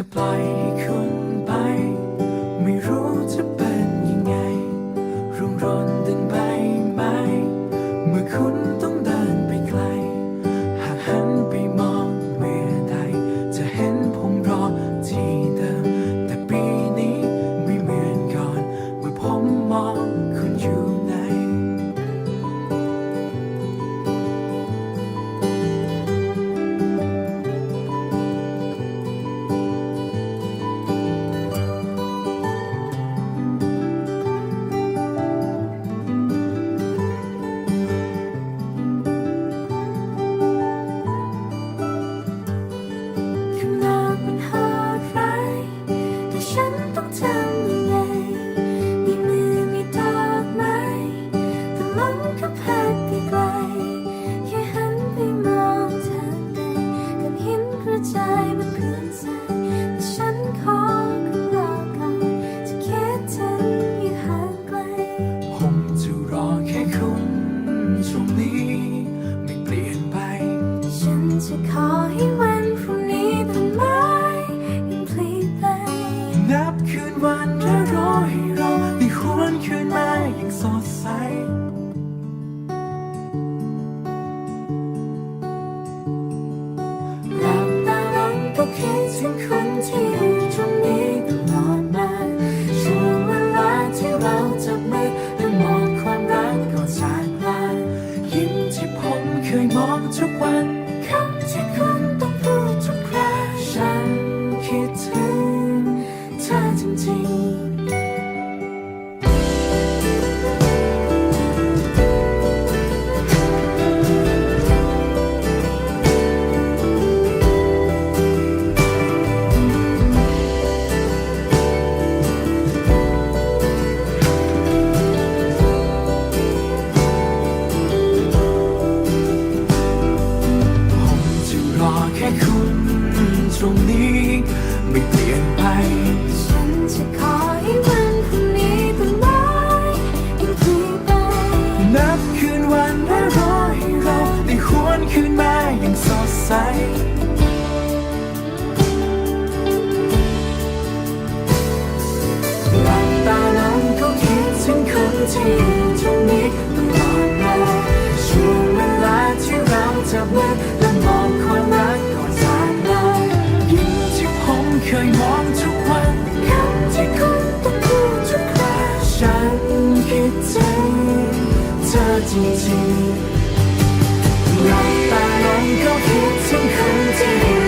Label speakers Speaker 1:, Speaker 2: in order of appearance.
Speaker 1: จะปล่อยให้คุณไป ไม่รู้จะเป็นยังไงรุ่งร้อน ใจบนพื้นทร ก็คิดถึงคนที่อยู่ตรงนี้ตลอดมาช่วงเวลาที่เราจับมือและมองค
Speaker 2: วามรักก็จากลายิ้มที่ผมเคยมองทุกวันคำที่คุณต้องพูดทุกครั้งฉันคิดถึงเธ
Speaker 1: อจริงๆ ตรงนี้ ไม่เปลี่ยนไป
Speaker 2: ฉันจะขอให้วันพรุ่งนี้เป็นร้อยอีกทีไป
Speaker 1: นับคืนวันและรอให้เราได้หวนคืนมาอย่างสดใส
Speaker 2: หลับตาลงก็คิดถึงคนที่อยู่ตรงนี้ตลอดมาช่วงเวลาที่เราจะ
Speaker 1: ถึง
Speaker 2: เธอจริงๆ
Speaker 1: หลับตาลงก็คิดถึงคนที่